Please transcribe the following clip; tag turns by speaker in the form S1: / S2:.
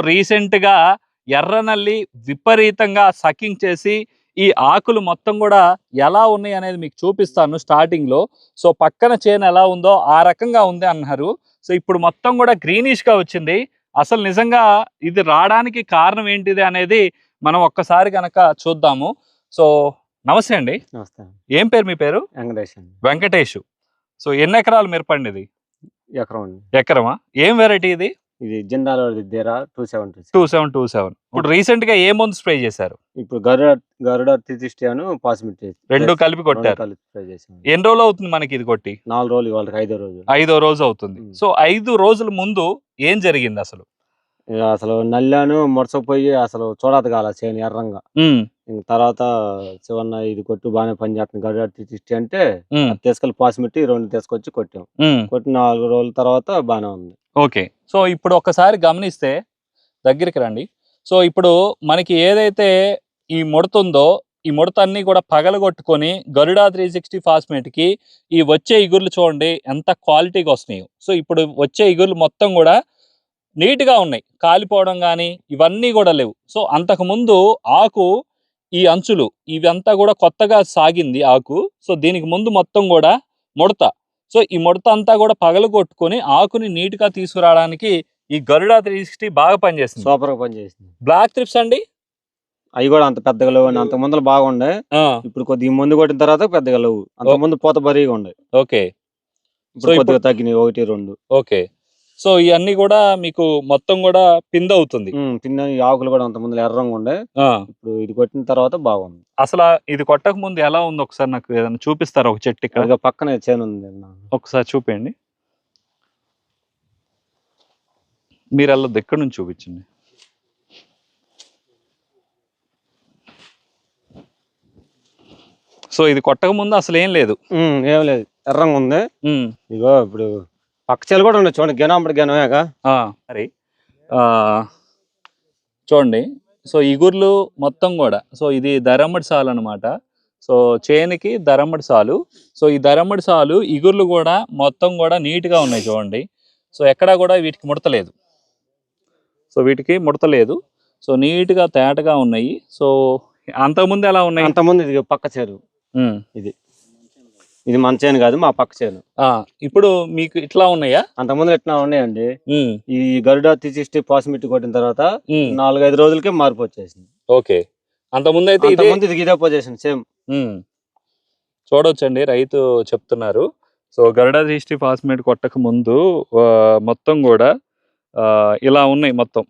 S1: రీసెంట్గా ఎర్రనల్లి విపరీతంగా సకింగ్ చేసి ఈ ఆకులు మొత్తం కూడా ఎలా ఉన్నాయి అనేది మీకు చూపిస్తాను స్టార్టింగ్లో సో పక్కన చేను ఎలా ఉందో ఆ రకంగా ఉంది అన్నారు. సో ఇప్పుడు మొత్తం కూడా గ్రీనిష్గా వచ్చింది. అసలు నిజంగా ఇది రావడానికి కారణం ఏంటిది అనేది మనం ఒక్కసారి కనుక చూద్దాము. సో నమస్తే అండి.
S2: నమస్తే.
S1: ఏం పేరు మీ పేరు?
S2: వెంకటేష్ అండి.
S1: వెంకటేష్. సో ఎన్ని ఎకరాలు మిరపండి ఇది?
S2: ఎకరం అండి.
S1: ఎకరమా? ఏం వెరైటీ ఇది?
S2: ఇది జిందాల్ దగ్గర two seven two
S1: two seven. Two seven. ఇప్పుడు రీసెంట్గా ఏ మందు స్ప్రే చేశారు?
S2: ఇప్పుడు గరుడ గరుడ త్రీ అను పాసిమిటీ
S1: రెండు కలిపి కొట్టారు.
S2: కలిపి స్ప్రే
S1: ఎన్ని రోజులు అవుతుంది మనకి ఇది కొట్టి?
S2: నాలుగు రోజులు వాళ్ళకి ఐదో రోజు.
S1: ఐదో రోజు అవుతుంది. సో ఐదు రోజుల ముందు ఏం జరిగింది అసలు?
S2: అసలు నల్లాను ముడసపోయి అసలు చూడదు కాల చేను ఎర్రంగా. తర్వాత శివన్న ఇది కొట్టు బాగానే పనిచేస్తుంది గరుడ త్రీ అంటే తీసుకెళ్ళి పాసిమిట్టి రెండు తీసుకొచ్చి కొట్టాం. కొట్టి నాలుగు రోజుల తర్వాత బాగానే ఉంది.
S1: ఓకే. సో ఇప్పుడు ఒక్కసారి గమనిస్తే దగ్గరికి రండి. సో ఇప్పుడు మనకి ఏదైతే ఈ ముడత ఉందో ఈ ముడత అన్నీ కూడా పగలగొట్టుకొని గరుడా త్రీ సిక్స్టీ ఫాస్మేట్కి ఈ వచ్చే ఇగుర్లు చూడండి ఎంత క్వాలిటీగా వస్తున్నాయో. సో ఇప్పుడు వచ్చే ఇగుర్లు మొత్తం కూడా నీట్గా ఉన్నాయి. కాలిపోవడం కానీ ఇవన్నీ కూడా లేవు. సో అంతకుముందు ఆకు ఈ అంచులు ఇవంతా కూడా కొత్తగా సాగింది ఆకు. సో దీనికి ముందు మొత్తం కూడా ముడత. సో ఈ ముడత అంతా కూడా పగలగొట్టుకొని ఆకుని నీట్గా తీసుకురావడానికి ఈ గరుడా త్రీ సిక్స్టీ బాగా పనిచేస్తుంది
S2: సూపర్గా పనిచేసింది.
S1: బ్లాక్ ట్రిప్స్ అండి?
S2: అవి కూడా అంత పెద్దగా లేవు అంత ముందర బాగుండే. ఇప్పుడు కొద్దిగా ముందు కొట్టిన తర్వాత పెద్దగా లేవు. అంత ముందు పూత బరీగా ఉండే.
S1: ఓకే.
S2: ఇప్పుడు- కొద్దిగా తగ్గినాయి. ఒకటి రెండు.
S1: ఓకే. సో ఇవన్నీ కూడా మీకు మొత్తం కూడా పింద అవుతుంది
S2: ఈ ఆకులు కూడా అంత ముందు ఎర్రంగా ఉండే. ఇప్పుడు ఇది కొట్టిన తర్వాత బాగుంది.
S1: అసలు ఇది కొట్టక ముందు ఎలా ఉంది ఒకసారి నాకు ఏదైనా చూపిస్తారా ఒక చెట్టు ఇక్కడ?
S2: పక్కనే చేను ఉంది.
S1: ఒకసారి చూపించండి మీరు వెళ్ళొద్దు ఎక్కడి నుంచి చూపించండి? సో ఇది కొట్టక ముందు అసలు ఏం లేదు.
S2: ఏం లేదు. ఎర్రంగా ఉంది. ఇగో ఇప్పుడు పక్క కూడా ఉన్నాయి చూడండి గెనప్పుడు గెనమేగా
S1: మరి? చూడండి సో ఇగుర్లు మొత్తం కూడా సో ఇది దరమ్మడి సాలు అనమాట సో చేనికి దరమ్మడి సాలు. సో ఈ దరమ్మడి సాలు ఇగుర్లు కూడా మొత్తం కూడా నీట్గా ఉన్నాయి చూడండి. సో ఎక్కడా కూడా వీటికి ముడతలేదు సో వీటికి ముడతలేదు సో నీట్గా తేటగా ఉన్నాయి. సో అంతకుముందు ఎలా ఉన్నాయి?
S2: అంత ముందు ఇది పక్క చేరు
S1: ఉమ్.
S2: ఇది మన చేను కాదు మా పక్క చేను.
S1: ఇప్పుడు మీకు ఇట్లా ఉన్నాయా?
S2: అంత ముందు ఎట్లా ఉన్నాయండి? ఈ గరుడ తీసిస్తే పాసిమిట్టి కొట్టిన తర్వాత నాలుగైదు రోజులకే మార్పు వచ్చేసింది.
S1: ఓకే. అయితే
S2: అంత
S1: ఇదే
S2: ముందు ఇది ఇదే పొజిషన్ సేమ్.
S1: చూడొచ్చండి రైతు చెప్తున్నారు. సో గరుడ హిస్టరీ ఫాస్మేట్ కొట్టక ముందు మొత్తం కూడా ఇలా ఉన్నాయి మొత్తం.